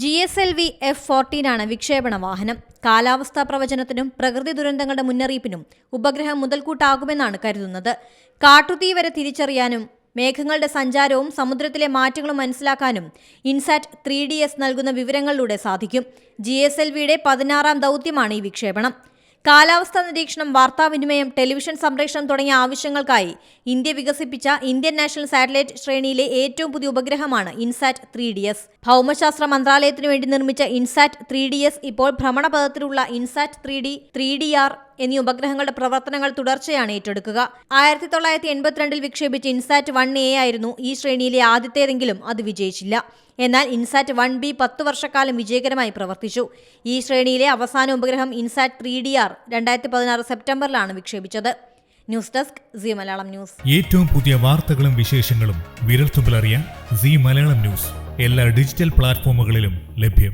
G S L V F ഫോർട്ടീനാണ് വിക്ഷേപണ വാഹനം. കാലാവസ്ഥാ പ്രവചനത്തിനും പ്രകൃതി ദുരന്തങ്ങളുടെ മുന്നറിയിപ്പിനും ഉപഗ്രഹം മുതൽക്കൂട്ടാകുമെന്നാണ് കരുതുന്നത്. കാട്ടുതീ വരെ തിരിച്ചറിയാനും മേഘങ്ങളുടെ സഞ്ചാരവും സമുദ്രത്തിലെ മാറ്റങ്ങളും മനസ്സിലാക്കാനും ഇൻസാറ്റ് ത്രീ ഡി എസ് നൽകുന്ന വിവരങ്ങളിലൂടെ സാധിക്കും. ജി എസ് എൽ വിയുടെ പതിനാറാം ദൗത്യമാണ് ഈ വിക്ഷേപണം. കാലാവസ്ഥാ നിരീക്ഷണം വാർത്താവിനിമയം ടെലിവിഷൻ സംപ്രേഷണം തുടങ്ങിയ ആവശ്യങ്ങൾക്കായി ഇന്ത്യ വികസിപ്പിച്ച ഇന്ത്യൻ നാഷണൽ സാറ്റലൈറ്റ് ശ്രേണിയിലെ ഏറ്റവും പുതിയ ഉപഗ്രഹമാണ് ഇൻസാറ്റ് ത്രീ ഡി എസ് ഭൗമശാസ്ത്ര മന്ത്രാലയത്തിനു വേണ്ടി നിർമ്മിച്ച ഇൻസാറ്റ് ത്രീ ഡി എസ് ഇപ്പോൾ ഭ്രമണപഥത്തിലുള്ള INSAT three D three D R എന്നീ ഉപഗ്രഹങ്ങളുടെ പ്രവർത്തനങ്ങൾ തുടർച്ചയാണ് ഏറ്റെടുക്കുക. ആയിരത്തി തൊള്ളായിരത്തി എൺപത്തിരണ്ടിൽ വിക്ഷേപിച്ച ഇൻസാറ്റ് വൺ എ ആയിരുന്നു ഈ ശ്രേണിയിലെ ആദ്യത്തേതെങ്കിലും അത് വിജയിച്ചില്ല. എന്നാൽ ഇൻസാറ്റ് വൺ ബി പത്ത് വർഷക്കാലം വിജയകരമായി പ്രവർത്തിച്ചു. ഈ ശ്രേണിയിലെ അവസാന ഉപഗ്രഹം ഇൻസാറ്റ് ത്രീ ഡി ആർ രണ്ടായിരത്തി പതിനാറ് സെപ്റ്റംബറിലാണ് വിക്ഷേപിച്ചത്. News desk C Malayalam news. ഏറ്റവും പുതിയ വാർത്തകളും വിശേഷങ്ങളും വിരൽത്തുമ്പിലറിയാൻ സി മലയാളം ന്യൂസ്. എല്ലാ ഡിജിറ്റൽ പ്ലാറ്റ്ഫോമുകളിലും ലഭ്യം.